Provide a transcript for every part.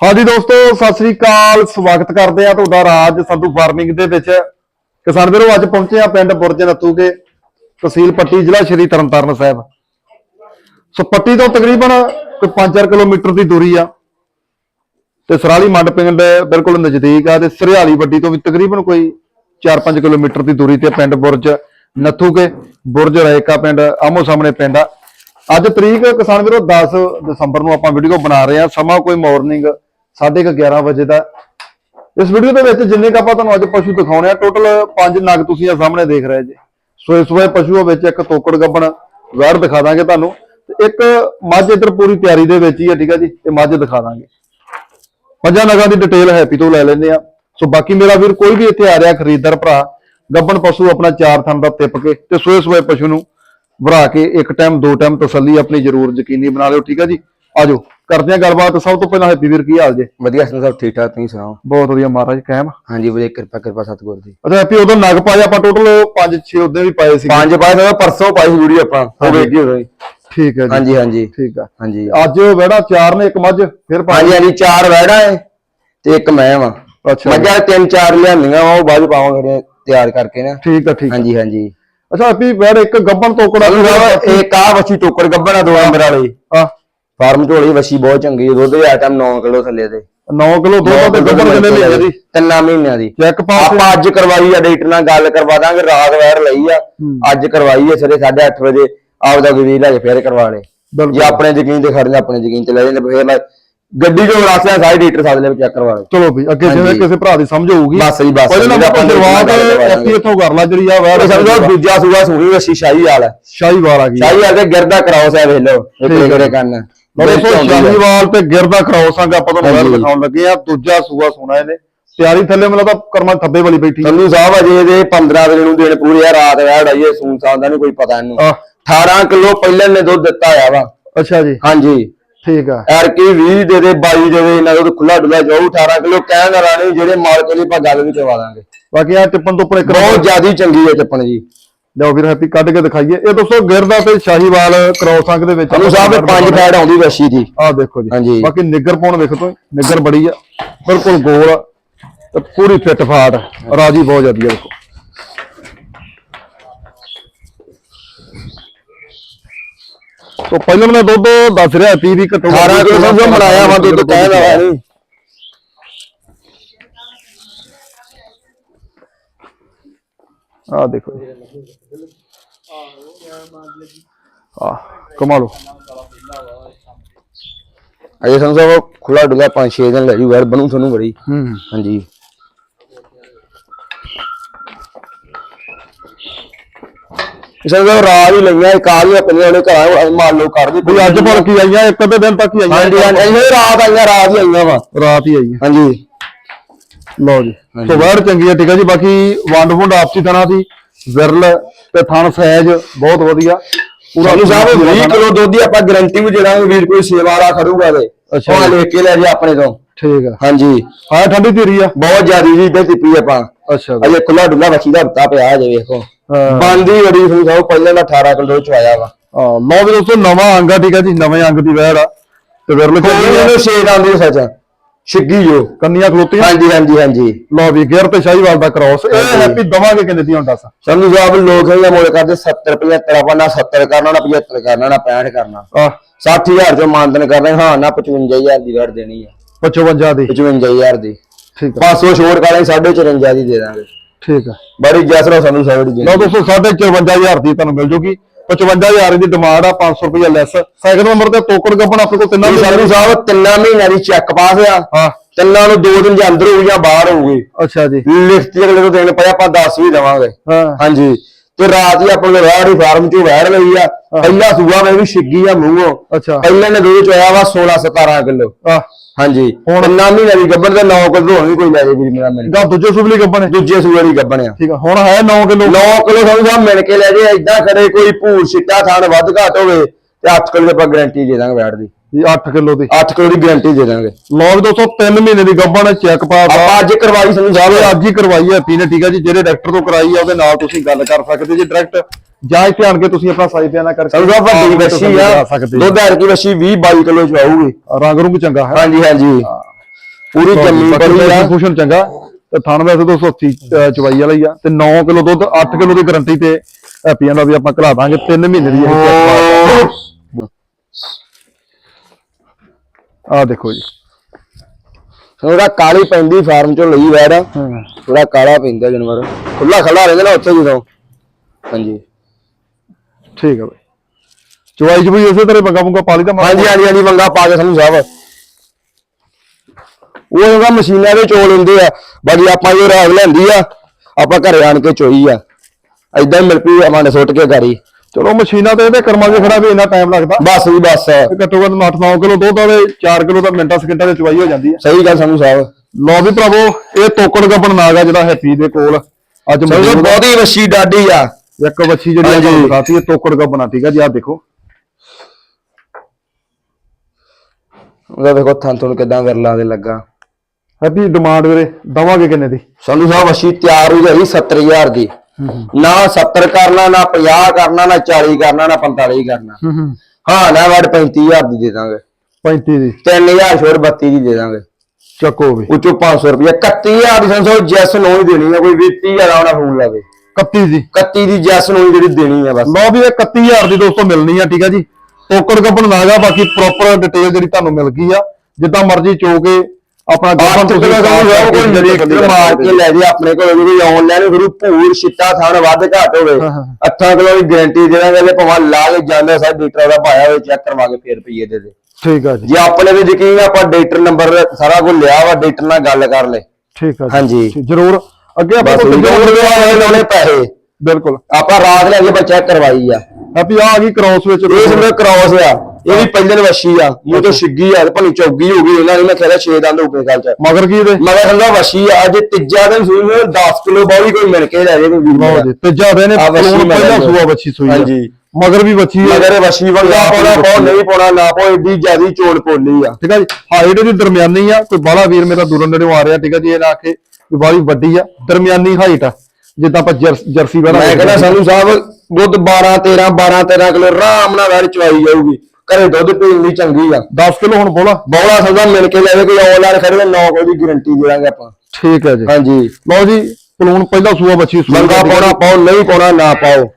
ਹਾਂਜੀ ਦੋਸਤੋ, ਸਤਿ ਸ੍ਰੀ ਅਕਾਲ। ਸਵਾਗਤ ਕਰਦੇ ਆ ਤੁਹਾਡਾ ਰਾਜ ਸੰਧੂ ਫਾਰਮਿੰਗ ਦੇ ਵਿੱਚ। ਕਿਸਾਨ ਵੀਰੋ, ਅੱਜ ਪਹੁੰਚੇ ਆ ਪਿੰਡ ਬੁਰਜ ਨੱਤੂਕੇ ਤਹਿਸੀਲ ਪੱਟੀ, ਜ਼ਿਲ੍ਹਾ ਸ਼੍ਰੀ ਤਰਨਤਾਰਨ ਸਾਹਿਬ। ਸੋ ਪੱਟੀ ਤੋਂ ਤਕਰੀਬਨ ਕੋਈ 5-4 ਕਿਲੋਮੀਟਰ ਦੀ ਦੂਰੀ ਆ। ਤੇ ਸਰਾਲੀ ਮੰਡ ਪਿੰਡ ਬਿਲਕੁਲ ਨਜ਼ਦੀਕ ਆ ਤੇ ਸਰਿਆਲੀ ਵੱਡੀ ਤੋਂ ਵੀ ਤਕਰੀਬਨ ਕੋਈ 4-5 ਕਿਲੋਮੀਟਰ ਦੀ ਦੂਰੀ ਤੇ ਪਿੰਡ ਬੁਰਜ ਨੱਥੂਕੇ ਬੁਰਜ ਰਾਇਕਾ ਪਿੰਡ ਆਮੋ ਸਾਹਮਣੇ ਪਿੰਡ ਆ। ਅੱਜ ਤਰੀਕ ਕਿਸਾਨ ਵੀਰੋ 10 ਦਸੰਬਰ ਨੂੰ ਆਪਾਂ ਵੀਡੀਓ ਬਣਾ ਰਹੇ ਆ ਸਮਾਂ ਕੋਈ ਮਾਰਨਿੰਗ 11:30 ਵਜੇ ਦਾ। ਇਸ ਵੀਡੀਓ ਦੇ ਵਿੱਚ ਜਿੰਨੇ ਕ ਆਪਾਂ ਤੁਹਾਨੂੰ ਅੱਜ ਪਸ਼ੂ ਦਿਖਾਉਣੇ ਆ ਟੋਟਲ 5 ਨਗ ਤੁਸੀਂ ਆ ਸਾਹਮਣੇ ਦੇਖ ਰਹੇ ਜੀ। ਸੋ ਇਸ ਵੇ ਪਸ਼ੂਆਂ ਵਿੱਚ ਇੱਕ ਤੋਕੜ ਗੱਬਣ ਵੈਰ ਦਿਖਾ ਦਾਂਗੇ ਤੁਹਾਨੂੰ। ਤੇ ਇੱਕ ਮੱਝ ਇੱਧਰ ਪੂਰੀ ਤਿਆਰੀ ਦੇ ਵਿੱਚ ਹੀ ਆ, ਠੀਕ ਆ ਜੀ? ਇਹ ਮੱਝ ਦਿਖਾ ਦਾਂਗੇ। ਪੰਜਾਂ ਨਗਾਂ ਦੀ ਡਿਟੇਲ ਹੈਪੀ ਤੋਂ ਲੈ ਲੈਂਦੇ ਆ। ਸੋ ਬਾਕੀ ਮੇਰਾ ਵੀਰ ਕੋਈ ਵੀ ਇੱਥੇ ਆ ਰਿਹਾ ਖਰੀਦਦਾਰ ਭਰਾ, ਗੱਬਣ ਪਸ਼ੂ ਆਪਣਾ ਚਾਰ ਥਣ ਦਾ ਤਿੱਪ ਕੇ ਤੇ ਸੋਏ ਸੋਏ ਪਸ਼ੂ ਨੂੰ ਵਰਾ ਕੇ ਇੱਕ ਟਾਈਮ ਦੋ ਟਾਈਮ ਤਸੱਲੀ ਆਪਣੀ ਜ਼ਰੂਰ ਯਕੀਨੀ ਬਣਾ ਲਿਓ, ਠੀਕ ਆ ਜੀ? ਆਜੋ ਕਰਦੇ ਆ ਗੱਲਬਾਤ ਸਭ ਤੋਂ ਪਹਿਲਾਂ ਹੈਪੀ ਵੀਰ ਕੀ ਹਾਲ ਜੇ? ਵਧੀਆ ਸਿੰਘ ਸਾਹਿਬ ਠੀਕ ਠਾਕ ਤੁਸੀਂ ਸੁਣਾਓ? ਬਹੁਤ ਵਧੀਆ ਮਹਾਰਾਜ ਕਾਇਮ ਹਾਂਜੀ ਵਧੀਆ ਕਿਰਪਾ ਕਿਰਪਾ ਸਤਿਗੁਰ ਦੀ। ਅੱਛਾ ਹੈਪੀ ਉਦੋਂ ਨਗ ਪਾਏ ਆਪਾਂ ਟੋਟਲ 5-6 ਉਹਦੇ ਵੀ ਪਾਏ ਸੀ ਪੰਜ ਪਾਏ ਤਾਂ ਪਰਸੋਂ ਪਾਈ ਵੀਡੀਓ ਆਪਾਂ ਉਹ। ਵੇਖੀ ਹੋਈ ਠੀਕ ਹੈ ਜੀ। ਹਾਂਜੀ ਹਾਂਜੀ। ਠੀਕ ਆ। ਹਾਂਜੀ। ਅੱਜ ਵੜਾ ਚਾਰ ਨੇ ਇੱਕ ਮੱਝ ਫਿਰ ਹਾਂਜੀ ਹਾਂਜੀ ਚਾਰ ਵੈੜਾ ਹੈ ਤੇ ਇੱਕ ਮੈਂ ਵਾਂ। ਅੱਛਾ। ਮੱਝਾਂ ਤਿੰਨ ਚਾਰ ਲਿਆਂਦੀਆਂ ਵਾ ਉਹ ਬਾਅਦ ਪਾਵਾਂਗੇ ਤਿਆਰ ਕਰਕੇ ਨਾ। ਠੀਕ ਆ ਠੀਕ ਆ। ਹਾਂਜੀ ਹਾਂਜੀ। ਅੱਛਾ ਹੈਪੀ ਵੜ ਇੱਕ ਗੱਬਣ ਸਾਹਿਬ ਇੱਕ ਆ ਵੱਛੀ ਟੋਕਰ ਗੱਬਣਾ ਦੋ ਨੰਬਰ ਵਾਲੀ। ਆ ਫਾਰਮ ਝੋਲੀ ਵੱਛੀ ਬਹੁਤ ਚੰਗੀ ਹੈ ਦੁੱਧ ਦੇ ਆਈਟਮ 9 ਕਿਲੋ ਥੱਲੇ ਤੇ 9 ਕਿਲੋ ਦੁੱਧ ਤੇ ਗੱਬਣ ਕਿੰਨੇ ਲਈ ਜੀ ਤਿੰਨਾਂ ਮਹੀਨਿਆਂ ਦੀ ਚੈੱਕ ਪਾਸ ਆਪਾਂ ਅੱਜ ਕਰਵਾਈ ਆ ਡਾਕਟਰ ਨਾਲ ਗੱਲ ਕਰਵਾ ਦਾਂਗੇ ਰਾਤ ਵੈਰ ਲਈ ਆ ਅੱਜ ਕਰਵਾਈ ਆ ਸਵੇਰੇ 8:30 ਵਜੇ ਆਪਦਾ ਗਵੀ ਲੈ ਕੇ ਫੇਰ ਕਰਵਾ ਲੇ। ਜੇ ਆਪਣੇ ਯਕੀਨ ਤੇ ਖੜਨਾ ਆਪਣੇ ਯਕੀਨ ਤੇ ਲੈ ਜਾਂਦੇ ਫੇਰ ਲੈ ਗੱਡੀ ਜੋ ਰਾਸਿਆ ਸਾਰੇ ਡਾਕਟਰ ਸਾਥ ਲੈ ਚੈੱਕ ਕਰਵਾ ਲੇ ਚਲੋ ਵੀ ਅੱਗੇ ਜਿਵੇਂ। ਕਿਸੇ ਭਰਾ ਦੀ ਸਮਝ ਹੋਊਗੀ ਬਸ ਜੀ, ਬਸ। ਪਹਿਲੇ ਆਪਾਂ ਸ਼ੁਰੂਆਤ। ਹੈਪੀ ਇੱਥੋਂ ਕਰ ਲਾ ਜਿਹੜੀ ਆ ਉਹ ਸਮਝੋ ਦੂਜਾ ਸੂਆ ਸੁਣੀ ਵਸੀ ਸ਼ਾਹੀ ਵਾਲ ਹੈ ਸ਼ਾਹੀਵਾਲ ਆ ਗਈ ਸ਼ਾਹੀ ਵਾਲ ਗਿਰਦਾ ਕਰਾਓ ਸਾ ਵੇਖ ਲਓ ਇੱਕ। ਕਰੇ ਕੰਨ ਲਓ ਦੋਸਤੋ ਸ਼ਾਹੀਵਾਲ ਤੇ ਗਿਰਦਾ ਕਰਾਉ ਸੰਗ ਆਪਾਂ ਤੁਹਾਨੂੰ ਹਾਂਜੀ। ਦਿਖਾਉਣ ਲੱਗੇ ਆ ਦੂਜਾ ਸੂਆ ਸੁਣਾ ਇਹਨੇ। ਤਿਆਰੀ ਥੱਲੇ ਮੈਨੂੰ ਲੱਗਦਾ ਕਰਮਾ ਥੱਬੇ ਵਾਲੀ ਬੈਠੀ ਸੰਧੂ ਸਾਹਿਬ ਅਜੇ ਇਹਦੇ 15 ਦਿਨ ਨੂੰ ਦਿਨ ਪੂਰੇ ਆ ਰਾਤ ਵੈੜ ਆਈਏ ਸੂਨ ਸਾਂ ਦਾ ਨਹੀਂ ਕੋਈ ਪਤਾ ਇਹਨੂੰ। ਆ 18 ਕਿਲੋ ਪਹਿਲਾਂ ਨੇ ਦੁੱਧ ਦਿੱਤਾ ਆ ਵਾ। ਅੱਛਾ ਜੀ। ਹਾਂਜੀ। ਠੀਕ ਆ। ਐਰ ਕੀ 20 ਦੇ ਦੇ 22 ਦੇ ਦੇ ਇਹਨਾਂ ਦਾ ਖੁੱਲਾ ਡੁੱਲਾ ਜਾਊ 18 ਕਿਲੋ ਕਹਿਣ ਵਾਲਾ ਨਹੀਂ ਜਿਹੜੇ ਮਾਲਕ ਦੀ ਆਪਾਂ ਗੱਲ ਵੀ ਕਰਵਾ ਦਾਂਗੇ। ਬਾਕੀ ਆ ਟਿੱਪਣ ਤੋਂ ਉੱਪਰ ਇੱਕ ਬਹੁਤ ਜ਼ਿਆਦੀ ਚੰਗੀ ਹੈ ਚੱਪਣ ਜੀ। ਲਓ ਵੀਰ ਹੈਪੀ ਕੱਢ ਕੇ ਦਿਖਾਈਏ। ਇਹ ਦੋਸਤੋ ਗਿਰਦਾ ਤੇ ਸ਼ਾਹੀਵਾਲ ਕਰਾਉ ਸੰਗ ਦੇ ਵਿੱਚ। ਸੰਧੂ ਸਾਹਿਬ ਇਹ ਪੰਜ ਫੈਟ ਆਉਂਦੀ ਵਸ਼ੀ ਦੀ। ਆ ਦੇਖੋ ਜੀ। ਹਾਂਜੀ। ਬਾਕੀ ਨਿੱਗਰ ਪਾਉਣ ਵੇਖੋ ਤੁਸੀਂ ਨਿੱਗਰ ਬੜੀ ਆ। ਬਿਲਕੁਲ ਗੋਲ ਤੇ ਪੂਰੀ ਫਿੱਟ ਫਾਟ। ਰਾਜੀ ਬਹੁਤ ਜ਼ਿਆਦੀ ਆ ਦੇਖੋ। ਤੋ ਪਹਿਲਾਂ ਮੈਂ ਦੁੱਧ ਦੱਸ ਰਿਹਾ ਪੀ ਵੀ ਘਟੋ 18 ਕਿਲੋ ਸਮਝੋ ਮਨਾਇਆ ਵਾ ਦੁੱਧ ਕਹਿਣ ਵਾਲਾ ਨਹੀਂ ਆ ਦੇਖੋ ਜੀ। ਆ ਕਮਾਲੋ ਅਜੇ ਸੰਧੂ ਸਾਹਿਬ ਖੁੱਲਾ ਡੁੱਲਾ 5-6 ਦਿਨ ਲੈ ਜੂ ਵੈਰ ਬਣੂ ਤੁਹਾਨੂੰ ਬੜੀ। ਹੂੰ। ਹਾਂਜੀ। ਸੰਧੂ ਸਾਹਿਬ ਰਾਤ ਹੀ ਲਈਆਂ ਇੱਕ ਆ ਗਈਆਂ ਪਿੰਨੇ ਵਾਲੇ ਘਰਾਂ ਮੰਨ ਲਓ ਕਰ ਦੀ ਅੱਜ ਭਰ ਕੀ ਆਈਆਂ ਇੱਕ ਅੱਧੇ ਦਿਨ ਤੱਕ ਹੀ ਆਈਆਂ। ਹਾਂਜੀ ਹਾਂਜੀ। ਇਹ ਰਾਤ ਆਈਆਂ ਰਾਤ ਹੀ ਆਈਆਂ ਵਾ। ਰਾਤ ਹੀ ਆਈਆਂ। ਹਾਂਜੀ। ਲਓ ਜੀ। ਸੋ ਵੈਰ ਚੰਗੀ ਹੈ ਠੀਕ ਹੈ ਜੀ। ਬਾਕੀ ਵੰਡ ਵੁੰਡ ਆਪਸੀ ਥਣਾ ਦੀ ਵਿਰਲ ਤੇ ਥਣ ਸਹਿਜ ਬਹੁਤ ਵਧੀਆ। ਸੰਧੂ ਸਾਹਿਬ 20 ਥਣਾ। ਕਿਲੋ ਦੁੱਧ ਦੀ ਆਪਾਂ ਗਾਰੰਟੀ ਵੀ ਦੇਣਾ ਵੀਰ ਕੋਈ ਸੇਵਾ ਵਾਲਾ ਖੜੂਗਾ ਤੇ। ਅੱਛਾ ਉਹ ਜੀ। ਲੈ ਕੇ ਲੈ ਜੇ ਆਪਣੇ ਤੋਂ। ਠੀਕ ਆ। ਹਾਂਜੀ। ਹਾਂ ਠੰਡੀ ਧੀਰੀ ਆ। ਬਹੁਤ ਜ਼ਿਆਦੀ ਜੀ ਇੱਧਰ ਟਿੱਪੀ ਆਪਾਂ। ਅੱਛਾ ਅਜੇ ਖੁੱਲਾ ਡੁੱਲਾ ਬੱਚੀ ਦਾ ਹੱਤਾ ਪਿਆ ਜੇ ਵੇਖੋ। ਹਾਂ। ਬੰਦੀ ਬੜੀ ਸੰਧੂ ਸਾਹਿਬ ਪਹਿਲਾਂ ਦਾ 18 ਕਿਲੋ ਚਵਾਇਆ ਵਾ। ਹਾਂ, ਲਓ ਵੀ ਦੋਸਤੋ ਨਵਾਂ ਅੰਗ ਆ ਠੀਕ ਹੈ ਜੀ। ਨਵੇਂ ਅੰਗ ਦੀ ਵੈੜ ਆ। ਤੇ ਵਿਰਲ ਕੋਈ ਚੰਗੀ ਆ। ਇਹਨੂੰ ਸ਼ੇਰ ਆਉਂਦੀ ਸੱਚ ਛਿੱਗੀ ਜੋ ਕੰਨੀਆਂ ਖਲੋਤੀਆਂ? ਹਾਂਜੀ ਹਾਂਜੀ ਹਾਂਜੀ। ਲਓ ਵੀ ਗਿਰ ਤੇ ਸ਼ਾਹੀਵਾਲ ਦਾ ਕ੍ਰਾਸ ਇਹ ਹਾਂਜੀ। ਹੈਪੀ ਦਵਾਂਗੇ ਕਿੰਨੇ ਦੀ ਹੁਣ ਦੱਸ। ਸੰਧੂ ਸਾਹਿਬ ਲੋਕ ਇਹ ਮੋੜ ਕਰਦੇ 70 75 ਆਪਾਂ ਨਾ 70 ਕਰਨਾ ਨਾ 75 ਕਰਨਾ ਨਾ 65 ਕਰਨਾ। ਆ 60000 ਚੋਂ ਮਾਨਦਨ ਕਰਦੇ ਹਾਂ ਨਾ 55000 ਦੀ ਵੜ ਦੇਣੀ ਆ। 55 ਦੀ। 55000 ਦੀ। ਠੀਕ ਆ। 500 ਛੋੜ ਕਾਲੇ 54 ਦੀ ਦੇ ਦਾਂਗੇ। ਠੀਕ ਆ। ਬੜੀ ਜਸਰੋ ਸੰਧੂ ਸਾਹਿਬ ਦੀ ਲਓ ਦੋਸਤੋ 55000 ਦੀ ਤੁਹਾਨੂੰ ਮਿਲ ਜੂਗੀ। 55000 ਦੀ ਡਿਮਾਂਡ ਆ 500 ਰੁਪਏ ਲੈਸ ਸੈਕਿੰਡ ਨੰਬਰ ਤੇ ਤੋਕੜ ਗੱਪਣ ਆਪਣੇ ਕੋਲ ਤਿੰਨਾਂ ਦੀ। ਸੰਧੂ ਸਾਹਿਬ ਤਿੰਨਾਂ ਮਹੀਨਿਆਂ ਦੀ ਚੈੱਕ ਪਾਸ ਆ। ਹਾਂ। ਤਿੰਨਾਂ ਨੂੰ ਦੋ ਦਿਨ ਜਾਂ ਅੰਦਰ ਹੋਊ ਜਾਂ ਬਾਹਰ ਹੋਊਗੀ। ਅੱਛਾ ਜੀ। ਲਿਖਤ ਅਗਲੇ ਨੂੰ ਦੇਣ ਪਏ ਆਪਾਂ 10 ਵੀ ਦੇਵਾਂਗੇ। ਹਾਂ। ਹਾਂਜੀ। ਤੇ ਰਾਤ ਹੀ ਆਪਣੇ ਕੋਲ ਰਾੜੀ ਫਾਰਮ ਚੋਂ ਵੈਰ ਲਈ ਆ। ਪਹਿਲਾ ਸੂਆ ਮੈਂ ਵੀ ਛਿੱਗੀ ਆ ਮੂੰਹੋਂ। ਅੱਛਾ। ਪਹਿਲੇ ਨੇ ਦੁੱਧ ਚੋਇਆ ਵਾ 16 17 ਕਿਲੋ। ਆ ਹਾਂਜੀ। ਹੁਣ? ਮਹੀਨਿਆਂ ਦੀ ਗੱਬਣ ਤੇ 9 ਕਿਲੋ ਹੋਣੀ ਕੋਈ ਲੈ ਜੇ ਵੀਰ ਮੇਰਾ ਮਿਲ ਗਾ ਦੂਜੇ ਸੁਬਲੀ ਗੱਪਣ ਦੂਜੇ ਸੂਏ ਦੀ ਗੱਬਣ ਆ। ਠੀਕ ਆ ਹੁਣ ਹੈ 9 ਕਿਲੋ? 9 ਕਿਲੋ ਸਾਨੂੰ ਸਾਹਿਬ ਮਿਲ ਕੇ ਲੈ ਜੇ ਏਦਾਂ ਕਰੇ ਕੋਈ ਭੂਰ ਸਿੱਟਾ ਥਾਣ ਵੱਧ ਘੱਟ ਹੋਵੇ ਤੇ 8 ਕਿਲੋ ਦੀ ਆਪਾਂ ਗਾਰੰਟੀ ਦੇ ਦਾਂਗੇ ਵੈਟ ਦੀ। ਜੀ 8 ਕਿਲੋ ਦੀ। 8 ਕਿਲੋ ਦੀ ਗਾਰੰਟੀ ਦੇ ਦਾਂਗੇ। ਵੀ ਦੋਸਤੋ 3 ਮਹੀਨੇ ਦੀ ਗੱਪਣ ਚੈੱਕ ਪਾਸ ਆ ਆਪਾਂ ਅੱਜ ਕਰਵਾਈ ਸਾਨੂੰ ਸਾਹਿਬ ਅੱਜ ਹੀ ਕਰਵਾਈ ਹੈ ਪੀਨੇ ਠੀਕ ਹੈ ਜੀ ਜਿਹੜੇ ਡਾਕਟਰ ਤੋਂ ਕਰਾਈ ਆ ਉਹਦੇ ਨਾਲ ਤੁਸੀਂ ਗੱਲ ਕਰ ਸਕਦੇ ਜੀ ਡਾਇਰੈਕਟ ਜਾਂ ਇੱਥੇ ਆਣ ਕੇ ਤੁਸੀਂ ਆਪਣਾ ਸਾਈ ਬਿਆਨਾ ਕਰਕੇ ਸਾਨੂੰ ਸਾਹਿਬ ਵੱਡੀ ਜਾ ਆ। ਦੁੱਧ ਹਰ ਕੀ ਵੱਛੀ 20 22 ਕਿਲੋ ਚ ਆਊਗੀ। ਰੰਗ ਰੁੰਗ ਚੰਗਾ ਹੈ। ਹਾਂਜੀ ਹਾਂਜੀ। ਪੂਰੀ ਜੰਮੀ ਪੜੀ ਆ। ਫੂਸ਼ਨ ਚੰਗਾ। ਤੇ ਥਣ ਵੈਸੇ 280 ਅਹ, ਚਵਾਈ ਵਾਲਾ ਹੀ ਆ। ਤੇ 9 ਕਿਲੋ ਦੁੱਧ 8 ਕਿਲੋ ਦੀ ਗਾਰੰਟੀ ਤੇ ਹੈਪੀਆਂ ਦਾ ਵੀ ਆਪਾਂ ਘਲਾ ਦਾਂਗੇ। 3 ਮਹੀਨੇ ਦੀ ਇਹ ਆ ਦੇਖੋ ਜੀ। ਥੋੜਾ ਕਾਲੀ ਪੈਂਦੀ ਫਾਰਮ ਚੋਂ ਲਈ ਵੈੜ। ਥੋੜਾ ਕਾਲਾ ਪੈਂਦਾ ਜਾਨਵਰ। ਖੁੱਲਾ ਖੱਲਾ ਰਹਿੰਦਾ ਨਾ ਉੱਥੇ ਜਦੋਂ। ਹਾਂਜੀ। ਠੀਕ ਆ ਬਈ। ਚਵਾਈ ਚ ਵੀ ਇਸੇ ਤਰ੍ਹਾਂ ਬੰਗਾ ਬੰਗਾ ਪਾਲੀ ਦਾ ਹਾਂਜੀ ਹਾਂਜੀ ਹਾਂਜੀ ਬੰਗਾ ਪਾ ਕੇ ਸਾਨੂੰ ਸਾਹਿਬ ਉਹ ਜਿਹੜਾ ਮਸ਼ੀਨਾਂ ਦੇ ਚੋਲ ਹੁੰਦੇ ਆ। ਬਾਕੀ ਆਪਾਂ ਜੋ ਰਾਗ ਲੈਂਦੀ ਆ ਆਪਾਂ ਘਰੇ ਆਣ ਕੇ ਚੋਈ ਆ। ਐਦਾਂ ਹੀ ਮਿਲ ਪਈ ਆਪਾਂ ਸੁੱਟ ਕੇ ਘਰੀ ਚਲੋ ਮਸ਼ੀਨਾਂ ਤੇ ਇਹਦੇ ਕਰਮਾਂ 'ਚ ਖੜਾ ਵੀ ਇੰਨਾ ਟਾਈਮ ਲੱਗਦਾ। ਬਸ ਵੀ ਬਸ। ਤੇ ਘੱਟੋ ਘੱਟ 8-9 ਕਿਲੋ ਦੁੱਧ ਆਵੇ 4 ਕਿਲੋ ਦਾ ਮਿੰਟਾਂ ਸਕਿੰਟਾਂ ਦੇ ਚਵਾਈ ਹੋ ਜਾਂਦੀ ਹੈ ਸਹੀ ਗੱਲ ਸਾਨੂੰ ਸਾਹਿਬ। ਲੋ ਵੀ ਭਰਾਵੋ ਇਹ ਤੋਕੜ ਗੱਬਣ ਨਾਗ ਆ ਜਿਹੜਾ ਹੈਪੀ ਦੇ ਕੋਲ। ਅੱਜ ਆ। ਬਹੁਤੀ ਵੱਛੀ ਡਾਡੀ ਆ। ਇੱਕ ਵੱਛੀ ਜਿਹੜੀ ਹਾਂਜੀ। ਆਪਾਂ ਦਿਖਾਤੀ ਹੈ ਤੋਕੜ ਗੱਬਣਾ ਠੀਕ ਹੈ ਜੀ ਆਹ ਦੇਖੋ। ਉਹਦਾ ਵੇਖੋ ਥਾਂ ਤੁਹਾਨੂੰ ਕਿਦਾਂ ਵਿਰਲਾ ਦੇ ਲੱਗਾ। ਹੈਪੀ ਡਿਮਾਂਡ ਵੀਰੇ ਦਵਾਂਗੇ ਕਿੰਨੇ ਦੀ? ਸਾਨੂੰ ਸਾਹਿਬ ਵੱਛੀ ਤਿਆਰ ਹੋ ਜਾਈ 70000 ਦੀ। ਨਾ 70 ਕਰਨਾ ਨਾ 50 ਕਰਨਾ ਨਾ 40 ਕਰਨਾ ਨਾ 45 ਕਰਨਾ। ਹੂੰ ਹੂੰ। ਹਾਂ ਨਾ ਵੜ 35000 ਦੀ ਦੇ ਦਾਂਗੇ। 35 ਦੀ। 3000 ਛੋੜ 32 ਦੀ ਦੇ ਦਾਂਗੇ। ਚੱਕੋ ਵੀ। ਉੱਚੋਂ 500 ਰੁਪਏ 31000 ਦੀ ਸੰਸੋ ਜੈਸ ਨੂੰ ਹੀ ਦੇਣੀ ਆ ਕੋਈ 20000 ਆਉਣਾ ਫੋਨ ਲਾਵੇ। 31 ਦੀ। 31 ਦੀ ਜੈਸ ਨੂੰ ਹੀ ਜਿਹੜੀ ਦੇਣੀ ਆ ਬਸ। ਲੋ ਵੀ ਇਹ 31000 ਦੀ ਦੋਸਤੋ ਮਿਲਣੀ ਆ ਠੀਕ ਹੈ ਜੀ। ਗੱਬਣ ਨਾਗ ਆ ਬਾਕੀ ਪ੍ਰੋਪਰ ਡਿਟੇਲ ਜਿਹੜੀ ਤੁਹਾਨੂੰ ਮਿਲ ਗਈ ਆ। ਜਿੱਦਾਂ ਮਰਜ਼ੀ ਚੋ ਕੇ ਆਪਣਾ ਗੱਬਣ ਤੁਸੀਂ ਤੁਸੀਂ ਕੋਈ ਕੋਈ ਜਿਹੜੀ ਮਾਰ ਕੇ ਲੈ ਜੇ ਆਪਣੇ ਕੋਲ ਜਿਹੜੀ ਆਨਲਾਈਨ ਗੁਰੂ ਭੂਰ ਛਿੱਟਾ ਥਾਣ ਵੱਧ ਘੱਟ ਹੋਵੇ। ਹਾਂ, ਹਾਂ। ਅੱਠਾਂ ਕਿਲੋ ਦੀ ਗਾਰੰਟੀ ਦੇਵਾਂਗੇ ਜੇ ਭਾਵੇਂ ਲਾ ਕੇ ਜਾਂਦੇ ਸਾਡ ਲੀਟਰ ਦਾ ਭਾਇਆ ਹੋਵੇ ਚੈੱਕ ਕਰਵਾ ਕੇ ਫੇਰ ਰੁਪਈਏ ਦੇ ਦੇ। ਠੀਕ ਆ ਜੀ। ਜੇ ਆਪਣੇ ਤੇ ਯਕੀਨ ਆਪਾਂ ਡਾਕਟਰ ਨੰਬਰ ਸਾਰਾ ਕੁਝ ਲਿਆ ਵਾ ਡਾਕਟਰ ਨਾਲ ਗੱਲ ਕਰ ਲੈ ਠੀਕ ਆ ਜੀ। ਹਾਂਜੀ। ਜ਼ਰੂਰ। ਅੱਗੇ ਆਪਾਂ ਕੋਈ ਜੋ ਤੀਜਾ ਲਾਉਣੇ ਪੈਸੇ। ਬਿਲਕੁਲ। ਆਪਾਂ ਰਾਤ ਲੈ ਕੇ ਚੈੱਕ ਕਰਵਾਈ ਆ। ਹੈਪੀ ਆ ਗਈ ਕ੍ਰਾਸ ਵਿੱਚ ਇਹ ਸਮਝ ਕ੍ਰਾਸ ਆ। ਇਹ ਵੀ ਪਹਿਲੇ ਵਸ਼ੀ ਆ ਮੂੰਹ ਤੋਂ ਛਿੱਗੀ ਆ ਭਲੀ ਚੌਗੀ ਹੋ ਗਈ ਇਹਨਾਂ ਨੇ ਮੈਂ ਕਹਿੰਦਾ 6 ਦੰਦ ਹੋ ਗਏ ਕੱਲ ਚ। ਮਗਰ ਕੀ ਦੇ ਮਗਰ ਕਹਿੰਦਾ ਵਸ਼ੀ ਆ ਅੱਜ ਤੀਜਾ ਦਿਨ ਸੂਈ ਨੂੰ 10 ਕਿਲੋ ਬੌਲੀ ਕੋਈ ਮਿਲ ਕੇ ਲੈ ਜੇ ਕੋਈ ਵੀਰ ਲਓ ਮੇਰਾ। ਜੀ ਤੇ ਜ਼ਿਆਦਾ ਨੇ ਆ ਵੱਛੀ ਪਲੂਣ ਪਹਿਲਾ ਸੂਆ ਬੱਚੀ ਸੂਈ। ਹਾਂਜੀ। ਮਗਰ ਵੀ ਬੱਚੀ ਮਗਰ ਵਸ਼ੀ ਵੰਗਾ ਪਾਉਣਾ ਪਾਉ ਨਹੀਂ ਪਾਉਣਾ ਨਾ ਪਾਉ ਏਡੀ ਜਿਆਦੀ ਚੋੜ ਪੋਲੀ ਆ। ਠੀਕ ਆ ਜੀ ਹਾਈਟ ਦੀ ਦਰਮਿਆਨੀ ਆ ਕੋਈ ਬਾਹਲਾ ਵੀਰ ਮੇਰਾ ਦੂਰੋਂ ਨੇੜੋਂ ਆ ਰਿਹਾ ਠੀਕ ਆ ਜੀ ਇਹ ਨਾ ਆਖੇ ਕਿ ਬਾਹਲੀ ਵੱਡੀ ਆ ਦਰਮਿਆਨੀ ਹਾਈਟ ਆ ਜਿੱਦਾਂ ਆਪਾਂ ਜਰਸ- ਜਰਸੀ ਵਾਲਾ ਮੈਂ ਕਹਿੰਦਾ ਸਾਨੂੰ ਸਾਹਿਬ ਦੁੱਧ 12 13 12 13 ਕਿਲੋ ਆਰਾਮ ਨਾਲ ਵੈਰ ਚਵਾਈ ਜਾਊਗੀ। ਘਰੇ ਦੁੱਧ ਪੀਣ ਲਈ ਚੰਗੀ ਆ। 10 ਕਿਲੋ ਹੁਣ ਬੋਲਾ। ਬੌਲਾ ਸਦਾ ਮਿਲ ਕੇ ਲੈ ਕੋਈ ਆਨਲਾਈਨ ਖੜੇ 9 ਕੋਈ ਦੀ ਗਾਰੰਟੀ ਦੇ ਦਾਂਗੇ ਆਪਾਂ। ਠੀਕ ਆ ਜੀ। ਹਾਂਜੀ। ਲਓ ਜੀ ਪਲੂਣ ਪਹਿਲਾ ਸੂਆ ਬੱਚੀ ਸੂਈ ਮੰਗਾ ਪਾਉਣਾ ਜੀ। ਪਾਉ ਨਹੀਂ ਪਾਉਣਾ ਨਾ ਪਾਓ।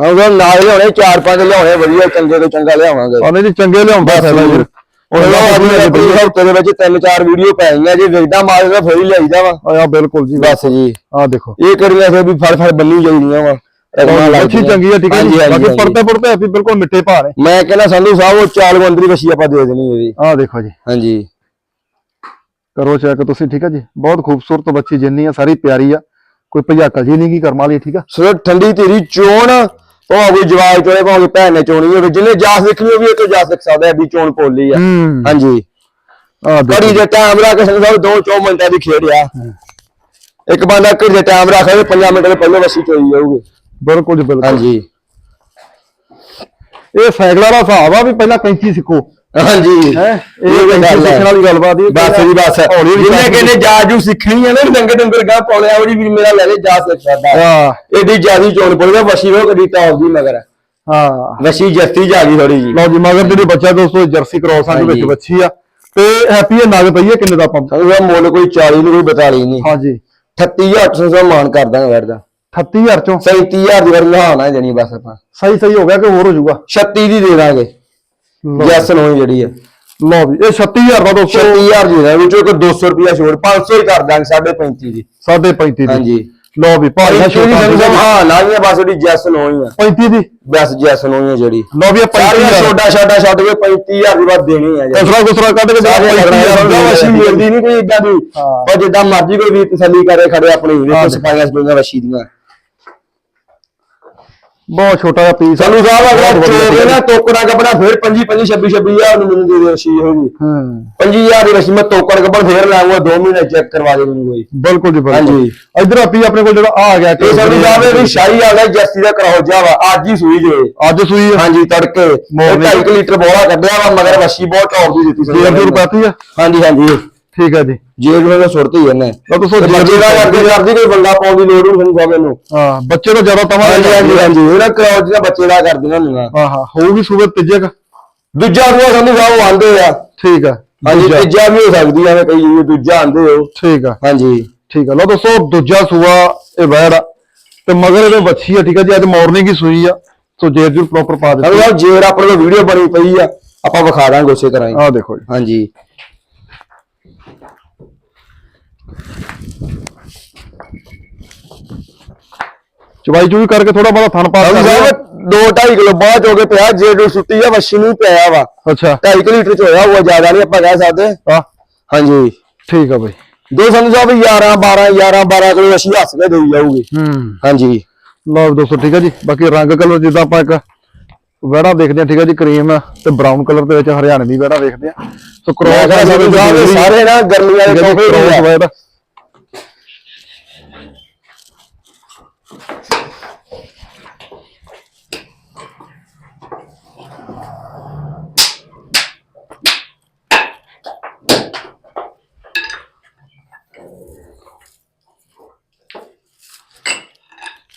ਹਾਂ ਨਾਲ ਲਿਆਉਣੇ ਚਾਰ ਪੰਜ ਲਿਆਉਣੇ ਵਧੀਆ ਚੰਗੇ ਤੋਂ ਚੰਗਾ ਲਿਆਵਾਂਗੇ। ਆਨੇ ਜੀ ਚੰਗੇ ਲਿਆਉਂਦਾ ਫਾਇਦਾ ਵੀਰ ਉਹ ਆਪਣੇ ਹਫ਼ਤੇ ਦੇ ਵਿੱਚ ਤਿੰਨ ਚਾਰ ਵੀਡੀਓ ਪੈ ਗਈਆਂ ਜੇ ਵੇਖਦਾ ਮਾਲ ਦਾ ਫਿਰ ਹੀ ਲਿਆਈਦਾ ਵਾ। ਆ ਬਿਲਕੁਲ ਜੀ। ਬਸ ਜੀ। ਆ ਦੇਖੋ। ਇਹ ਕਰੀਆਂ ਫਿਰ ਵੀ ਫੜ ਫੜ ਬੰਨੀ ਜਾਈਆਂ ਵਾ। ਬੱਚੀ ਚੰਗੀ ਆ ਠੀਕ ਹੈ ਜੀ? ਬਾਕੀ ਪੜਤੇ ਪੜਤੇ ਵੀ ਬਿਲਕੁਲ ਮਿੱਠੇ ਭਾਰ ਹੈ ਮੈਂ ਕਹਿੰਦਾ ਸੰਧੂ ਸਾਹਿਬ ਉਹ ਚਾਲ ਗੰਦਰੀ ਵਸ਼ੀ ਆਪਾਂ ਦੇ ਦੇਣੀ ਇਹਦੀ। ਆ ਦੇਖੋ ਜੀ। ਹਾਂਜੀ। ਕਰੋ ਚੈੱਕ ਤੁਸੀਂ ਠੀਕ ਹੈ ਜੀ? ਬਹੁਤ ਖੂਬਸੂਰਤ ਬੱਚੀ ਜਿੰਨੀ ਆ ਸਾਰੀ ਪਿਆਰੀ ਆ। ਕੋਈ ਭਜਾਕਲ ਜੀ ਨਹੀਂ ਕੀ ਕਰਮ ਵਾਲੀ ਠੀਕ ਆ? ਸੋ ਠੰਡੀ ਤੇਰੀ ਚੋਣ ਉਹ ਕੋਈ ਜਵਾਬ ਚੋਣੇ ਭਾਵੇਂ ਭੈਣ ਨੇ ਚੋਣੀ ਹੋਵੇ ਜਿਹਨੇ ਜਾਸ ਦੇਖਣੀ ਹੋਵੇ ਉਹ ਤੋਂ ਜਾਸ ਦੇਖ ਸਕਦਾ ਐਡੀ ਚੋਣ ਪੋਲੀ ਆ। ਹੂੰ। ਹਾਂਜੀ। ਘੜੀ ਦੇ ਟਾਈਮ ਰੱਖ ਸੰਧੂ ਸਾਹਿਬ ਦੋ ਚੋ ਮਿੰਟਾਂ ਦੀ ਖੇਡ ਆ। ਇੱਕ ਬੰਦਾ ਘੜੀ ਦੇ ਟਾਈਮ ਰੱਖ ਕੇ 5 ਮਿੰਟ ਦੇ ਪਹਿਲਾਂ ਵਸ਼ੀ ਚੋਈ ਜਾਊਗੀ। ਬਿਲਕੁਲ ਜੀ ਬਿਲਕੁਲ। ਹਾਂਜੀ। ਇਹ ਸਾਈਕਲਾਂ ਦਾ ਹਿਸਾਬ ਆ ਵੀ ਪਹਿਲਾਂ ਕੈਂਚੀ ਸਿੱਖੋ। ਹਾਂਜੀ। ਹੈ? ਇਹ ਸਿੱਖਣ ਹੈ। ਵਾਲੀ ਗੱਲਬਾਤ ਹੀ ਬਸ ਜੀ ਬਸ। ਸਿੱਖ- ਕਹਿੰਦੇ ਜਾਜੂ ਸਿੱਖਣੀ ਆ ਨਾ ਡੰਗਰ ਡੰਗਰ ਉਹ ਜੀ ਵੀ ਮੇਰਾ ਲੈ ਲੈ ਜਾ ਸਕਦਾ। ਹਾਂ। ਏਡੀ ਜਿਆਦੀ ਚੋਣ ਪੜੀ ਵਸ਼ੀ ਉਹ ਕਦੀ ਟੌਪ ਦੀ ਮਗਰ। ਹਾਂ। ਵਸ਼ੀ ਜੱਤੀ ਜਾ ਗਈ ਥੋੜੀ ਜੀ ਲਓ ਜੀ ਮਗਰ ਜਿਹੜੀ ਬੱਚਾ ਦੋਸਤੋ ਜਰਸੀ ਕ੍ਰੋਸਾਂ ਦੇ ਵਿੱਚ। ਬੱਚੀ ਆ। ਤੇ ਹੈਪੀ ਇਹ ਨਗ ਪਈ ਹੈ ਕਿੰਨੇ ਦਾ ਆਪਾਂ ਸਾਨੂੰ ਮੁੱਲ ਕੋਈ 40 ਨੂੰ ਕੋਈ 42 ਨਹੀਂ। ਹਾਂਜੀ। 38800 ਮਾਨ ਕਰ ਦਾਂਗੇ ਵੈਰ ਦਾ 38000 ਚੋਂ? 37000 ਦੀ ਵਾਰ ਨਹਾਣਾ ਜਣੀ ਬਸ ਆਪਾਂ। ਸਹੀ ਸਹੀ ਹੋ ਗਿਆ ਕਿ ਹੋਰ ਹੋ ਜਾਊਗਾ? 36 ਦੀ ਦੇ ਦਾਂਗੇ। ਜੈਸ ਨੂੰ ਜਿਹੜੀ ਹੈ। ਲਓ ਵੀ ਇਹ 36000 ਦਾ ਦੋਸਤੋ। 36000 ਦੀ ਦੇ ਵਿੱਚੋਂ ਕੋਈ 200 ਰੁਪਿਆ ਛੋੜ 500 ਹੀ ਕਰ ਦਾਂਗੇ 35 ਦੀ। 35 ਦੀ। ਹਾਂਜੀ। ਲਓ ਵੀ ਭਾਰੀ ਦਾ ਛੋਟੀ ਛੋਟਾ ਹਾਂ ਨਾ ਹੀ ਆ ਬਸ ਉਹਦੀ ਜੈਸ ਨੂੰ ਹੀ ਆ। 35 ਦੀ? ਬਸ ਜੈਸ ਨੂੰ ਹੀ ਆ ਜਿਹੜੀ। ਲਓ ਵੀ ਇਹ ਸਾਰੀਆਂ 35000 ਛੋਟਾ ਛੋਟਾ ਛੱਡ ਕੇ 35000 ਦੀ ਬਾਤ ਦੇਣੀ ਆ ਜੀ। ਕਸਰਾ ਕੁਸਰਾ ਕੱਢ ਕੇ ਸਾਰੇ ਜਿਹੜਾ ਵਸ਼ੀ 35000 ਮਿਲਦੀ ਨਹੀਂ ਕੋਈ ਇਦਾਂ ਦੀ। ਹਾਂ। ਪਰ ਜਿੱਦਾਂ ਮਰਜ਼ੀ ਕੋਈ ਵੀ ਤਸੱਲੀ ਕਰੇ ਖੜੇ ਆਪਣੀ ਹਾਂ। ਸਫਾਈਆਂ ਸਫਾਈਆਂ ਵਸ਼ੀ ਦੀਆਂ। ਬਹੁਤ ਛੋਟਾ ਜਿਹਾ ਪੀਸ ਸਾਨੂੰ ਸਾਹਿਬ ਅਗਰ ਚੋਕੇ ਨਾ ਟੋਕਰਾ ਕੱਪੜਾ ਫਿਰ 25 25 26 26000 ਨੂੰ ਮੈਨੂੰ ਦੇ ਦੇ ਵਸ਼ੀ ਹੋਗੀ ਹੂੰ। 25000 ਦੀ ਵਸ਼ੀ ਮੈਂ ਟੋਕਰ ਕੱਪੜਾ ਫੇਰ ਲਾਉਂਗਾ 2 ਮਹੀਨੇ ਚੈੱਕ ਕਰਵਾ ਦੇ ਮੈਨੂੰ ਕੋਈ। ਬਿਲਕੁਲ ਜੀ ਬਿਲਕੁਲ। ਹਾਂਜੀ। ਇਧਰ ਆਪੀ ਆਪਣੇ ਕੋਲ ਜਿਹੜਾ ਆ ਗਿਆ ਇਹ ਸਾਨੂੰ ਜਾਵੇ ਵੀ ਸ਼ਾਹੀ ਵਾਲਾ ਜੱਸੀ ਦਾ ਕਰਾਓ ਜਾਵਾ ਅੱਜ ਹੀ ਸੂਈ ਜੇ। ਅੱਜ ਸੂਈ ਆ। ਹਾਂਜੀ ਤੜਕੇ। Morning। 2.5 ਲੀਟਰ ਬੋਲਾ ਕੱਢਿਆ ਵਾ ਮਗਰ ਵਸ਼ੀ ਬਹੁਤ ਟੌਪ ਦੀ ਦਿੱਤੀ ਆ। ਹਾਂਜੀ ਹਾਂਜੀ। ਠੀਕ ਹੈ ਜੀ। ਜੇਰ ਨੂੰ। ਸੁੱਟਤੀ ਇਹਨੇ ਤਾਂ ਤੁਸੀਂ ਤੇ ਬੱਚੇ ਦਾ ਕਰਕੇ ਕਰਦੀ ਕੋਈ ਬੰਦਾ ਪਾਉਣ ਦੀ ਲੋੜ ਨਹੀਂ ਸਾਨੂੰ ਸਭ ਨੂੰ ਹਾਂ ਬੱਚੇ ਦਾ ਜ਼ਿਆਦਾ ਤਵਾ ਹਾਂਜੀ ਹਾਂਜੀ ਹਾਂਜੀ ਇਹਨਾਂ ਕਰਾਉ ਜਿਹੜਾ ਬੱਚੇ ਦਾ ਕਰਦੀਆਂ ਹੁੰਦੀਆਂ ਹਾਂ ਹਾਂ ਹੋਊਗੀ ਸੂਬੇ ਤੀਜੇ ਕ। ਦੂਜਾ ਸੰਧੂ ਸਾਹਿਬ ਉਹ ਆਂਦੇ ਆ। ਠੀਕ ਆ ਹਾਂਜੀ ਤੀਜਾ ਵੀ ਹੋ ਸਕਦੀ ਆ ਕਈ ਜੀ ਦੂਜਾ ਆਂਦੇ ਹੋ ਠੀਕ ਆ। ਹਾਂਜੀ। ਠੀਕ ਆ ਲਓ ਦੋਸਤੋ ਦੂਜਾ ਸੂਆ ਇਹ ਵੈੜ ਆ। ਤੇ ਮਗਰ ਇਹਦੇ ਵੱਛੀ ਆ ਠੀਕ ਆ ਜੀ ਅੱਜ ਮਾਰਨਿੰਗ ਹੀ ਸੂਈ ਆ। ਸੋ ਜੇਰ ਜੂਰ ਪ੍ਰੋਪਰ ਪਾ ਦਿੱਤੀ। ਸਾਹਿਬ ਜੇਰ ਆਪਣੇ ਕੋਲ ਵੀਡੀਓ ਬਣੀ ਪਈ ਆ ਆਪਾਂ ਵਿਖਾ ਦਾਂਗੇ ਉਸੇ ਤਰ੍ਹਾਂ ਹੀ। ਆ ਦੇਖੋ ਜੀ। ਹਾਂਜੀ। ਚਵਾਈ ਚੂਈ ਕਰਕੇ ਥੋੜਾ ਬਹੁਤਾ ਥਣ ਪਾ ਸੰਧੂ ਦਿੰਦੇ ਆ। ਸਾਹਿਬ 2.5 ਕਿਲੋ ਬਾਅਦ ਹੋ ਕੇ ਪਿਆ ਜੇਰ ਨੂੰ ਸੁੱਟੀ ਆ ਵਸ਼ੀ ਨੂੰ ਪਿਆ ਵਾ। ਅੱਛਾ। 2.5 ਲੀਟਰ ਚ ਹੋਇਆ ਉਹ ਜ਼ਿਆਦਾ ਨਹੀਂ ਆਪਾਂ ਕਹਿ ਸਕਦੇ। ਆ ਹਾਂਜੀ। ਠੀਕ ਆ ਬਈ। ਦੋ ਸੰਧੂ ਸਾਹਿਬ 11 12 11 12 ਕਿਲੋ ਵਸ਼ੀ ਹੱਸ ਕੇ ਦੇਈ ਜਾਊਗੀ। ਹੂੰ। ਹਾਂਜੀ। ਲਓ ਵੀ ਦੋਸਤੋ ਠੀਕ ਆ ਜੀ। ਬਾਕੀ ਰੰਗ ਕਲਰ ਜਿੱਦਾਂ ਆਪਾਂ ਇੱਕ ਵੜਾ ਦੇਖਦੇ ਆ ਠੀਕ ਆ ਜੀ ਕਰੀਮ ਤੇ ਬਰਾਊਨ ਕਲਰ ਦੇ ਵਿੱਚ ਹਰਿਆਣੇ ਦੀ ਵੜਾ ਦੇਖਦੇ ਆ ਸੋ ਮੈਂ ਕ੍ਰੋਸ ਕਿਹਾ ਸੰਧੂ ਸਾਹਿਬ ਇਹ ਸਾਰੇ ਨਾ ਗਰਮੀਆਂ ਦੇ ਤੋਹਫੇ ਹੀ ਆ। ਵੜਾ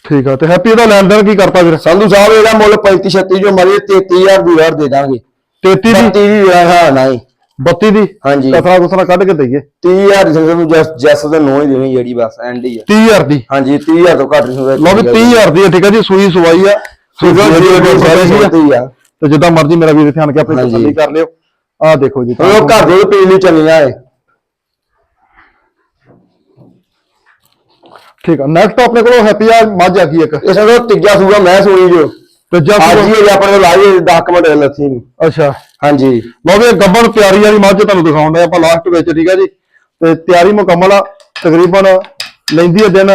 ਠੀਕ ਆ ਤੇ ਹੈਪੀ ਦਾ ਲੈਣ ਦੇਣ ਕੀ ਕਰਤਾ ਵੀਰ? ਸੰਧੂ ਸਾਹਿਬ ਇਹਦਾ ਮੁੱਲ 35 36 ਜੋ ਮਰੀ 33000 ਦੀ ਵਾਰ ਦੇ ਦਾਂਗੇ। 33 ਦੀ? 32 ਦੀ ਹਾਂ ਨਹੀਂ। 32 ਦੀ? ਹਾਂਜੀ। ਕਥਰਾ ਕੁਸਰਾ ਕੱਢ ਕੇ ਦਈਏ। 30000 ਦੀ ਸੰਧੂ ਨੂੰ ਜਸ ਜਸ ਦਾ ਨੋ ਹੀ ਦੇਣੀ ਜਿਹੜੀ ਬਸ ਐਂਡ ਹੀ ਆ। 30000 ਦੀ? ਹਾਂਜੀ 30000 ਤੋਂ ਘੱਟ ਨਹੀਂ ਹੋਵੇ ਲਓ ਵੀ 30000 ਦੀ ਹੈ ਠੀਕ ਹੈ ਜੀ ਸੂਈ ਸਵਾਈ ਆ। ਸੁਗਾ ਜੀ ਉਹ ਸਾਰੇ ਹੀ ਆ। ਤੇ ਜਿੱਦਾਂ ਮਰਜ਼ੀ ਮੇਰਾ ਵੀਰ ਧਿਆਨ ਕੇ ਆਪਣੀ। ਤਸੱਲੀ ਕਰ ਲਿਓ। ਆਹ ਦੇਖੋ ਜੀ ਉਹ ਘਰ ਦੇ ਪੀਣ ਲਈ ਚੰਗੀਆਂ ਏ ਠੀਕ ਆ ਨੈਕਸਟ ਆਪਣੇ ਕੋਲ ਹੈਪੀ ਆ ਮੱਝ ਆ ਗਈ ਇੱਕ? ਇਸ ਦਾ ਤੀਜਾ ਸੂਗਾ ਮੈਂ ਸੁਣੀ ਜੋ। ਤੇ ਜਸ ਅੱਜ ਹੀ ਇਹ ਆਪਣੇ ਕੋਲ ਲਾਈ 10 ਮਿੰਟ ਲੱਥੀ ਨੂੰ ਅੱਛਾ। ਹਾਂਜੀ। ਲਓ ਵੀ ਇਹ ਗੱਬਣ ਤਿਆਰੀ ਵਾਲੀ ਮੱਝ ਤੁਹਾਨੂੰ ਦਿਖਾਉਣ ਦੇ ਆਪਾਂ ਲਾਸਟ ਵਿੱਚ ਠੀਕ ਹੈ ਜੀ। ਤੇ ਤਿਆਰੀ ਮੁਕੰਮਲ ਆ ਤਕਰੀਬਨ ਲੈਂਦੀ ਹੈ ਦਿਨ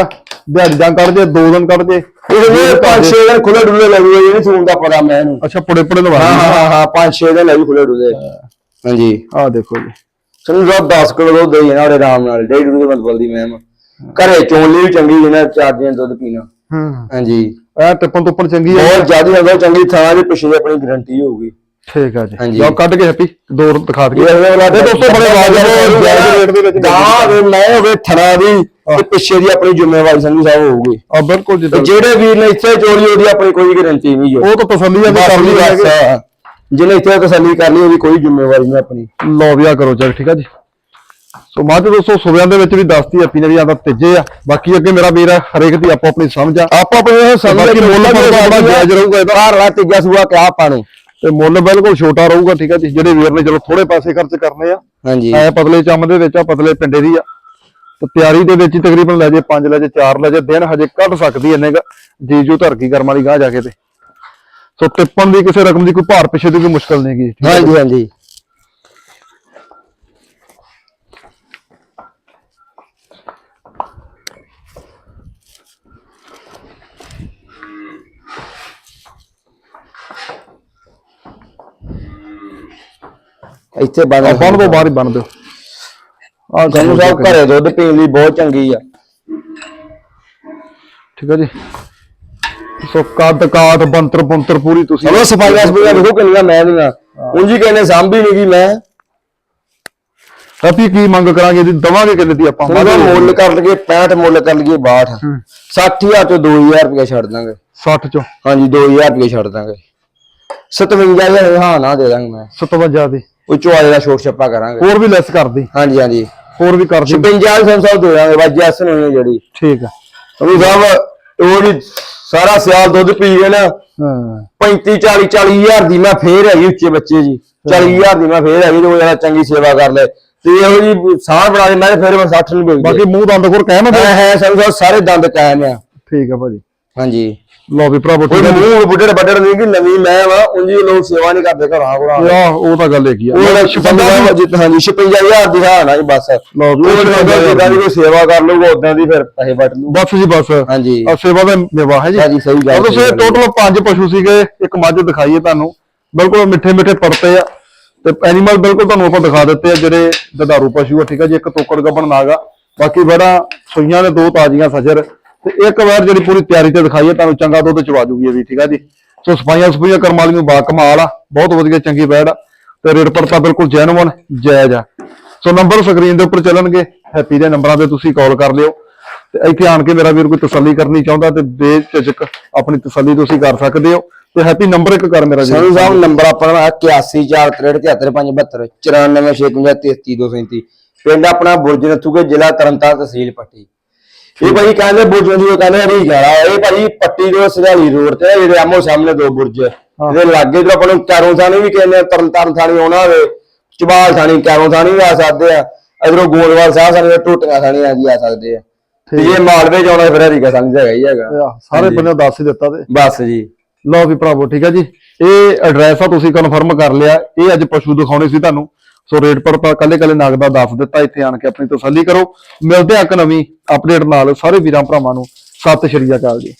ਦਿਹਾੜੀ ਜਾਂ ਕੱਢ ਜੇ ਦੋ ਦਿਨ ਕੱਢ ਜੇ ਇਹ ਵੀ ਪੰਜ ਛੇ ਦਿਨ ਖੁੱਲੇ ਡੁੱਲੇ ਲੱਗੂਗੇ ਇਹ ਨਹੀਂ ਸੂਣ ਦਾ ਪਤਾ ਮੈਂ ਇਹਨੂੰ। ਅੱਛਾ ਪੁੜੇ ਪੁੜੇ ਲਵਾ ਹਾਂ ਹਾਂ ਹਾਂ ਪੰਜ ਛੇ ਦਿਨ ਲੱਗੀ ਖੁੱਲੇ ਡੁੱਲੇ। ਹਾਂਜੀ। ਆਹ ਦੇਖੋ ਜੀ। ਜੋ 10 ਕਿਲੋ ਦੁੱਧ ਦੇਈ ਨਾ ਉਹਦੇ ਆਰਾਮ ਨਾਲ। ਡੇਢ ਡੂਢ ਬੰਦ ਬਲਦੀ ਮੈਂ ਘਰੇ ਚੋਣ ਲਈ ਵੀ ਚੰਗੀ ਜਿਹਨਾਂ ਚਾਰ ਦਿਨ ਦੁੱਧ ਪੀਣਾ। ਹੂੰ। ਹਾਂਜੀ। ਇਹ ਟਿੱਪਣ ਟੁੱਪਣ ਚੰਗੀ ਹੈ ਬਹੁਤ ਜ਼ਿਆਦਾ ਹੁੰਦਾ ਚੰਗੀ ਥਾਂ ਦੀ ਪਿਛਲੇ ਆਪਣੀ ਗਾਰੰਟੀ ਹੋਊਗੀ। ਠੀਕ ਆ ਜੀ। ਲਓ ਕੱਢ ਕੇ ਹੈਪੀ ਦੋ ਦਿਖਾ ਦਈਏ। ਇਹ ਦੋਸਤੋ ਬੜੇ ਵਾਜਬ ਰੇਟ ਦੇ ਵਿੱਚ ਹੋਵੇ ਮੈਂ ਹੋਵੇ ਥਣਾ ਦੀ ਤੇ ਪਿੱਛੇ ਦੀ ਆਪਣੀ ਜ਼ਿੰਮੇਵਾਰੀ ਸੰਧੂ ਸਾਹਿਬ ਹੋਊਗੀ। ਆ ਬਿਲਕੁਲ ਤੇ ਜਿੱਦਾਂ ਜਿਹੜੇ ਵੀਰ ਨੇ ਇੱਥੇ ਚੋਰੀ ਉਹਦੀ ਆਪਣੀ ਕੋਈ ਗਾਰੰਟੀ ਨਹੀਂ ਜੋ ਉਹ ਤਾਂ ਤਸੱਲੀ ਆ ਵੀ ਕਰ ਲਈ ਜਿਹਨੇ ਇੱਥੇ ਤਸੱਲੀ ਕਰ ਲਈ ਉਹਦੀ ਕੋਈ ਜ਼ਿੰਮੇਵਾਰੀ ਨਹੀਂ ਆਪਣੀ। ਲਓ ਵੀ ਆ ਕਰੋ ਚੈੱਕ ਠੀਕ ਆ ਜੀ। ਸੋ ਮੱਝ ਦੋਸਤੋ ਸੁਬਿਆਂ ਦੇ ਵਿੱਚ ਵੀ ਦੱਸਤੀ ਆਪੀ ਨੇ ਵੀ ਆਦਾ ਤੀਜੇ ਆ। ਬਾਕੀ ਅੱਗੇ ਮੇਰਾ ਵੀਰ ਹਰੇਕ ਦੀ ਆਪੋ ਆਪਣੀ ਸਮਝ ਆ। ਆਪਾਂ ਆਪਣੇ ਇਹ ਸਮਝ ਬਾਕੀ ਮੁੱਲ ਭਾਵੇਂ ਥੋੜ੍ਹਾ ਜਾਇਜ਼ ਰਹੂਗਾ ਇਹਦਾ। ਘਰ ਵਾ ਤੀਜਾ ਸੂਆ ਕਿਆ ਨੂੰ। ਤੇ ਮੁੱਲ ਬਿਲਕੁਲ ਛੋਟਾ ਰਹੂਗਾ ਠੀਕ ਆ ਜੀ। ਜਿਹੜੇ ਵੀਰ ਨੇ ਚਲੋ ਥੋੜੇ ਪੈਸੇ ਖਰਚ ਕਰਨੇ ਆ। ਹਾਂਜੀ। ਐ ਪਤਲੇ ਚੰਮ ਦੇ ਵਿੱਚ ਆ ਪਤਲੇ ਪਿੰਡੇ ਦੀ ਆ। ਤੇ ਤਿਆਰੀ ਦੇ ਵਿੱਚ ਤਕਰੀਬਨ ਲੈ ਜੇ 5 ਲੈ ਜੇ 4 ਲੈ ਜੇ ਦਿਨ ਹਜੇ ਕੱਢ ਸਕਦੀ ਇੰਨੇ ਕ। ਜੀਜੂ ਧਰਕੀ ਕਰਮ ਵਾਲੀ ਗਾਂ ਜਾ ਕੇ ਤੇ। ਸੋ ਟਿੱਪਣ ਦੀ ਕਿਸੇ ਰਕਮ ਦੀ ਕੋਈ ਭਾਰ ਪਿੱਛੇ ਦੀ ਕੋਈ ਮੁਸ਼ਕਲ ਨਹੀਂ ਗਈ ਹਾਂਜੀ ਹਾਂਜੀ। ਇੱਥੇ ਬਣ ਆ ਬਣ ਦੋ ਬਾਹਰ ਹੀ ਬਣ ਦਿਓ ਆ ਜਨੂ ਸਾਹਿਬ ਘਰੇ ਦੁੱਧ ਪੀਣ ਲਈ ਬਹੁਤ ਚੰਗੀ ਆ। ਠੀਕ ਹੈ ਜੀ। ਸੋ ਕੱਦ ਕਾਠ ਬੰਤਰ ਬੰਤਰ ਪੂਰੀ ਤੁਸੀਂ ਚਲੋ ਸਫਾਈਆਂ ਸਫਾਈਆਂ ਦੇਖੋ ਕਿੰਨੀਆਂ ਮੈਂ ਦੀਆਂ। ਉਂਝ ਹੀ ਕਹਿੰਦੇ ਸਾਂਭੀ ਨਹੀਂ ਗਈ ਮੈਂ। ਆਪੀ ਕੀ ਮੰਗ ਕਰਾਂਗੇ ਇਹਦੀ ਦਵਾਂਗੇ ਕਿੰਨੇ ਦੀ ਆਪਾਂ? ਉਹਦਾ ਮੁੱਲ ਕਰ ਲਈਏ 65 ਮੁੱਲ ਕਰ ਲਈਏ 62 60000 ਤੋਂ 2000 ਰੁਪਏ ਛੱਡ ਦਾਂਗੇ। 60 ਚੋਂ। ਹਾਂਜੀ 2000 ਰੁਪਏ ਛੱਡ ਦਾਂਗੇ। 57000 ਹਾਂ ਨਾ ਦੇ ਦਾਂਗੇ ਮੈਂ। 57 ਦੀ। ਉਹ ਚੁਆਲੇ ਦਾ ਛੋਟ ਛੱਪਾ ਕਰਾਂਗੇ। ਹੋਰ ਵੀ ਲੈਸ ਕਰਦੀ। ਹਾਂਜੀ ਹਾਂਜੀ। ਹੋਰ ਵੀ ਕਰਦੀ। 56 ਸੰਸਾਰ ਦੇ ਦਾਂਗੇ ਬਾਜੀ ਅਸਨ ਹੋਣੀ ਜਿਹੜੀ। ਠੀਕ ਆ। ਅਬੂ ਸਾਹਿਬ ਉਹ ਜੀ ਸਾਰਾ ਸਿਆਲ ਦੁੱਧ ਪੀ ਗਏ ਨਾ। ਹਾਂ। 35 40 40000 ਦੀ ਮੈਂ ਫੇਰ ਹੈਗੀ ਉੱਚੇ ਬੱਚੇ ਜੀ 40000 ਦੀ ਮੈਂ ਫੇਰ ਹੈਗੀ ਜੋ ਜਰਾ ਚੰਗੀ ਸੇਵਾ ਕਰ ਲੈ। ਤੇ ਇਹੋ ਜੀ ਸਾਹ ਬਣਾ ਦੇ ਮੈਂ ਫੇਰ ਮੈਂ 60 ਨੂੰ ਵੇਚ ਬਾਕੀ ਮੂੰਹ ਦੰਦ ਹੈ ਹੈ ਸੰਸਾਰ ਸਾਰੇ ਦੰਦ ਕਾਇਮ ਆ। ਠੀਕ ਆ ਭਾਜੀ। ਹਾਂਜੀ। ਲਓ ਵੀ ਭਰਾਵੋ ਕੋਈ ਠੀਕ ਮੂੰਹ ਬੁੱਢੇ ਬੱਡੇ ਨਹੀਂ ਕਿ ਨਵੀਂ ਮੈਂ ਵਾ ਉਂਝ ਹੀ ਲੋਕ ਸੇਵਾ ਨਹੀਂ ਕਰਦੇ ਘਰਾਂ ਘਰਾਂ ਆਹ, ਉਹ ਤਾਂ ਗੱਲ ਹੈਗੀ ਆ। ਉਹ ਛਪੰਦਾ ਜਿੱਤ ਹਾਂਜੀ 56000 ਦੀ ਹਾਂ ਨਾ ਜੀ ਬਸ। ਲਓ ਵੀ ਉਹ ਦੀ ਕੋਈ ਸੇਵਾ ਕਰ ਲਊਗਾ ਉਦਾਂ ਦੀ ਫਿਰ ਪੈਸੇ ਵਟ ਲੂ ਬਸ ਜੀ ਬਸ। ਹਾਂਜੀ। ਆ ਸੇਵਾ ਦਾ ਮੇਵਾ ਹੈ ਜੀ। ਹਾਂਜੀ, ਸਹੀ ਗੱਲ, ਸਹੀ ਗੱਲ। ਟੋਟਲ ਪੰਜ ਪਸ਼ੂ ਸੀਗੇ ਇੱਕ ਮੱਝ ਦਿਖਾਈਏ ਤੁਹਾਨੂੰ। ਬਿਲਕੁਲ ਮਿੱਠੇ ਮਿੱਠੇ ਪਰਤੇ ਆ। ਤੇ ਐਨੀਮਲ ਬਿਲਕੁਲ ਤੁਹਾਨੂੰ ਆਪਾਂ ਦਿਖਾ ਦਿੱਤੇ ਆ ਜਿਹੜੇ ਦਦਾਰੂ ਪਸ਼ੂ ਆ ਠੀਕ ਆ ਜੀ ਇੱਕ ਤੋਕੜ ਗੱਬਣ ਨਾਗਾ ਬਾਕੀ ਬੜਾ ਸੂਈਆਂ ਨੇ ਦੋ ਤਾਜ਼ੀਆਂ ਸਜਰ। ਤੇ ਇੱਕ ਵਾਰ ਜਿਹੜੀ ਪੂਰੀ ਤਿਆਰੀ ਤੇ ਦਿਖਾਈਏ, ਤੁਹਾਨੂੰ ਚੰਗਾ ਦੁੱਧ ਚਵਾ ਜੂਗੀ ਇਹ ਵੀ, ਠੀਕ ਆ ਜੀ? ਸੋ ਸਫਾਈਆਂ ਸਫਾਈਆਂ ਕਰਮ ਵਾਲੀ ਨੂੰ ਬਾ ਕਮਾਲ ਆ, ਬਹੁਤ ਵਧੀਆ, ਚੰਗੀ ਬੈੜ ਆ। ਤੇ ਰੇਟ ਪੜਤਾ ਬਿਲਕੁਲ ਜੈਨੂਅਨ ਜਾਇਜ਼ ਆ। ਸੋ ਨੰਬਰ ਸਕਰੀਨ ਦੇ ਉੱਪਰ ਚੱਲਣਗੇ, ਹੈਪੀ ਦੇ ਨੰਬਰਾਂ ਤੇ ਤੁਸੀਂ ਕਾਲ ਕਰ ਲਿਓ। ਤੇ ਇੱਥੇ ਆਣ ਕੇ ਮੇਰਾ ਵੀਰ ਕੋਈ ਤਸੱਲੀ ਕਰਨੀ ਚਾਹੁੰਦਾ ਤੇ ਬੇਝਿਜਕ ਆਪਣੀ ਤਸੱਲੀ ਤੁਸੀਂ ਕਰ ਸਕਦੇ ਹੋ। ਤੇ ਹੈਪੀ ਨੰਬਰ ਇੱਕ ਕਰ ਮੇਰਾ ਜੀ ਸੰਧੂ ਸਾਹਿਬ ਨੰਬਰ ਆਪਣਾ 8143735572 9456533237 ਪਿੰਡ ਆਪਣਾ ਬੁਰਜ ਨੱਥੂਕੇ ਜ਼ਿਲ੍ਹਾ ਤਰਨਤਾਰਨ ਤਹਿਸੀਲ ਪੱਟੀ। ਇਹ ਭਾਈ ਕਹਿੰਦੇ ਬੁਰਜ ਨੱਥੂਕੇ ਕਹਿੰਦੇ ਹਰੀ ਗਾਲਾ ਇਹ ਭਾਈ ਪੱਟੀ ਤੋਂ ਸਰਿਆਲੀ ਰੋਡ ਤੇ ਆ ਜਿਹੜੇ ਆਮੋ ਸਾਹਮਣੇ ਦੋ ਬੁਰਜ। ਇਹਦੇ ਲਾਗੇ ਤੋਂ ਆਪਾਂ ਨੂੰ ਕੈਰੋਂ ਥਾਣੀ ਵੀ ਕਹਿੰਦੇ ਆ ਤਰਨਤਾਰਨ ਥਾਣੀ ਆਉਣਾ ਹੋਵੇ ਚਬਾਲ ਥਾਣੀ ਕੈਰੋਂ ਥਾਣੀ ਵੀ ਆ ਸਕਦੇ ਆ। ਇਧਰੋਂ ਗੋਲਵਾਲ ਸਾਹਿਬ ਥਾਣੀ ਟੋਟੀਆਂ ਥਾਣੀ ਆ ਜੀ ਆ ਸਕਦੇ ਆ। ਤੇ ਜੇ ਮਾਲਵੇ ਚ ਆਉਣਾ ਫਿਰ ਹਰੀ ਗਾ ਥਾਣੀ ਤਾਂ ਹੈਗਾ ਹੀ ਹੈਗਾ। ਸਾਰੇ ਬੰਦੇ ਦੱਸ ਹੀ ਦਿੱਤਾ ਤੇ। ਬਸ ਜੀ। ਲਓ ਵੀ ਭਰਾਵੋ ਠੀਕ ਹੈ ਜੀ। ਇਹ ਐਡਰੈਸ ਆ ਤੁਸੀਂ ਕਨਫਰਮ ਕਰ ਲਿਆ। ਇਹ ਅੱਜ ਪਸ਼ੂ ਦਿਖਾਉਣੇ ਸੀ ਤੁਹਾਨੂੰ। ਸੋ ਰੇਟ ਪਰ ਤਾਂ ਕੱਲੇ ਕੱਲੇ ਨਗ ਦਾ ਦੱਸ ਦਿੱਤਾ, ਇੱਥੇ ਆਣ ਕੇ ਆਪਣੀ ਤਸੱਲੀ ਕਰੋ। ਮਿਲਦੇ ਆ ਇੱਕ ਨਵੀਂ ਅਪਡੇਟ ਨਾਲ। ਸਾਰੇ ਵੀਰਾਂ ਭਰਾਵਾਂ ਨੂੰ ਸਤਿ ਸ਼੍ਰੀ ਅਕਾਲ ਜੀ।